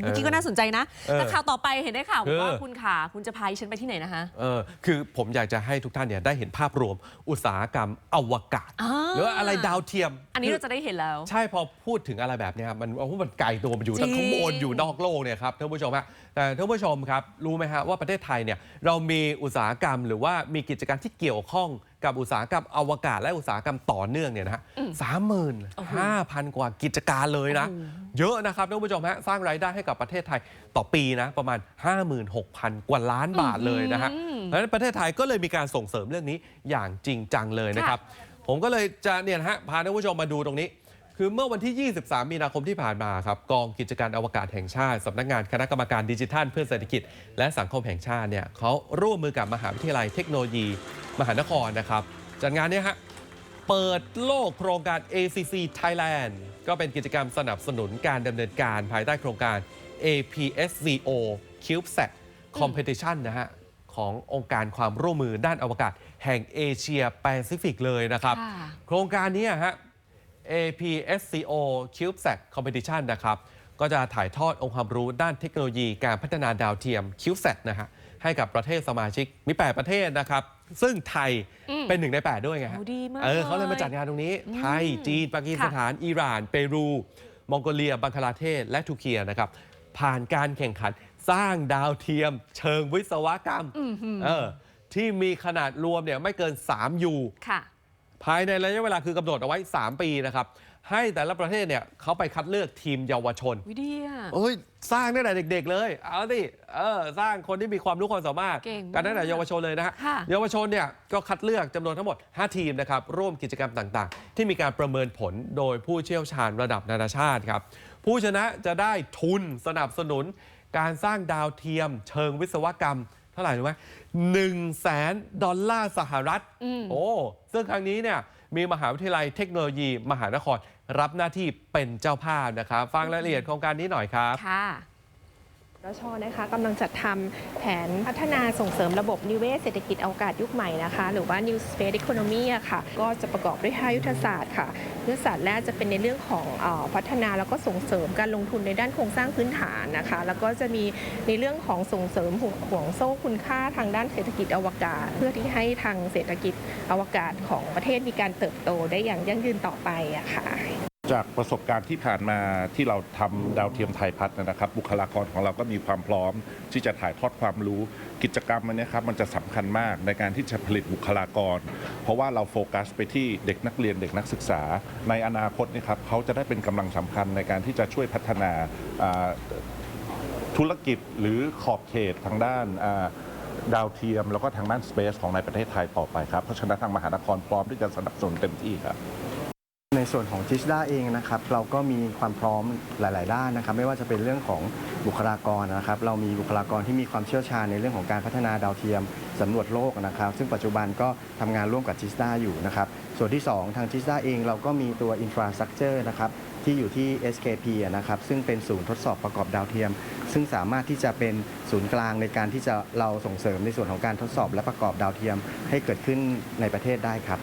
นเมื่อกี้เออก็น่าสนใจนะเออแต่ข่าวต่อไปเห็นได้ข่าวคือว่าคุณขาคุณจะพาดิฉันไปที่ไหนนะคะเออคือผมอยากจะให้ทุกท่านเนี่ยได้เห็นภาพรวมอุตสาหกรรมอวกาศอ่าหรือว่าอะไรดาวเทียม อันนี้คืเราจะได้เห็นแล้ว ใช่พอพูดถึงอะไรแบบเนี้ยครับมันโอ้โหมันไกลตัวมันอยู่จริทั้งงข้างบนอยู่นอกโลกเนี่ยครับท่านผู้ชมฮะแต่ท่านผู้ชมครับรู้ไหมฮะว่าประเทศไทยเนี่ยเรามีอุตสาหกรรม หรือว่ามีกิจการที่เกี่ยวข้อง กับอุตสาหกรรมอวกาศและอุตสาหกรรมต่อเนื่องเนี่ยนะฮะสามหมื่นห้าพันกว่ากิจการเลยนะ เยอะนะครับท่านผู้ชมฮะสร้างรายได้ให้กับประเทศไทยต่อปีนะประมาณ 56,000 กว่าล้านบาทเลยนะฮะดังนั้นประเทศไทยก็เลยมีการส่งเสริมเรื่องนี้อย่างจริงจังเลยนะครับ ผมก็เลยจะเนี่ยนะฮะพาท่านผู้ชมมาดูตรงนี้คือเมื่อวันที่ 23 มีนาคมที่ผ่านมาครับ กองกิจการอวกาศแห่งชาติสำนักงานคณะกรรมการดิจิทัล เพื่อเศรษฐกิจ และสังคมแห่งชาติเนี่ยเขาร่วมมือกับมหาวิทยาลัยเทคโนโลยี มหานครนะครับ จัดงานเนี้ฮะเปิดโลกโครงการ ACC Thailand ก็เป็นกิจกรรมสนับสนุนการดำเนินการภายใต้โครงการ APSCO CubeSat Competition นะฮะขององค์การความร่วมมือด้านอวกาศ แห่งเอเชียแปซิฟิกเลยนะครับค่ะโครงการนี้ฮะ APSCO CubeSat Competition นะครับ ก็จะถ่ายทอดองค์ความรู้ด้านเทคโนโลยีการพัฒนาดาวเทียม CubeSat นะฮะให้กับประเทศสมาชิกมี 8 ประเทศนะครับ ซึ่งไทยเป็นหนึ่งใน 8 ด้วยไงฮะโอ้ดีมากเออเขาเลยมาจัดงานตรงนี้ ไทย จีนปากีสถาน อิหร่าน เปรู มองโกเลีย บังคลาเทศ และทูเกียนะครับ ผ่านการแข่งขันสร้างดาวเทียม เชิงวิศวกรรมเออที่มีขนาดรวมเนี่ยไม่เกิน3ยูค่ะ ภายในระยะเวลาคือกำหนดเอาไว้ 3 ปีนะครับ ให้แต่ละประเทศเนี่ยเขาไปคัดเลือกทีมเยาวชน วิดีอะเอ้ยสร้างตั้งแต่เด็ก ๆ เลย เอาสิเออสร้างคนที่มีความรู้ความสามารถเก่งมากกันตั้งแต่เยาวชนเลยนะฮะค่ะ เยาวชนเนี่ยก็คัดเลือกจำนวนทั้งหมด 5 ทีมนะครับร่วมกิจกรรมต่างๆ ที่มีการประเมินผลโดยผู้เชี่ยวชาญระดับนานาชาติครับ ผู้ชนะจะได้ทุนสนับสนุน การสร้างดาวเทียม เชิงวิศวกรรมเท่าไหร่รู้ไหมหนึ่งแสนดอลลาร์สหรัฐ โอ้ ซึ่งครั้งนี้เนี่ยมีมหาวิทยาลัยเทคโนโลยี มหานคร รับหน้าที่เป็นเจ้าภาพนะครับ ฟังรายละเอียดโครงการนี้หน่อยครับค่ะ รชนะคะกำลังจัดทำแผนพัฒนาส่งเสริมระบบนิเวศเศรษฐกิจอวกาศยุคใหม่นะคะ หรือว่า New Space Economy ค่ะ ก็จะประกอบด้วย 5 ยุทธศาสตร์ค่ะ ยุทธศาสตร์แรกจะเป็นในเรื่องของออพัฒนาแล้วก็ส่งเสริมการลงทุนในด้านโครงสร้างพื้นฐานนะคะ แล้วก็จะมีในเรื่องของส่งเสริมห่วงโซ่คุณค่าทางด้านเศรษฐกิจอวกาศ เพื่อที่ให้ทางเศรษฐกิจอวกาศของประเทศมีการเติบโตได้อย่างยั่งยืนต่อไปอะค่ะ จากประสบการณ์ที่ผ่านมาที่เราทำดาวเทียมไทยพัฒน์นะครับ บุคลากรของเราก็มีความพร้อม ที่จะถ่ายทอดความรู้ กิจกรรมอันเนี้ครับมันจะสำคัญมากในการที่จะผลิตบุคลากร เพราะว่าเราโฟกัสไปที่เด็กนักเรียนเด็กนักศึกษา ในอนาคตเนะครับเขาจะได้เป็นกำลังสำคัญในการที่จะช่วยพัฒนาอ่า ธุรกิจหรือขอบเขตทางด้านอ่าดาวเทียม แล้วก็ทางด้านสเปซของในประเทศไทยต่อไปครับ เพราะฉะนั้นทางมหานครพร้อมที่จะสนับสนุนเต็มที่ครับ ในส่วนของจิสดาเองนะครับเราก็มีความพร้อมหลาย ๆ ด้านนะครับไม่ว่าจะเป็นเรื่องของบุคลากรนะครับเรามีบุคลากรที่มีความเชี่ยวชาญในเรื่องของการพัฒนาดาวเทียมสำรวจโลกนะครับซึ่งปัจจุบันก็ทำงานร่วมกับจิสดาอยู่นะครับส่วนที่ 2 ทางจิสดาเองเราก็มีตัวอินฟราสตรักเจอร์นะครับที่อยู่ที่ SKP อะนะครับซึ่งเป็นศูนย์ทดสอบประกอบดาวเทียม ซึ่งสามารถที่จะเป็นศูนย์กลางในการที่จะเราส่งเสริมในส่วนของการทดสอบและประกอบดาวเทียม ให้เกิดขึ้นในประเทศได้ครับ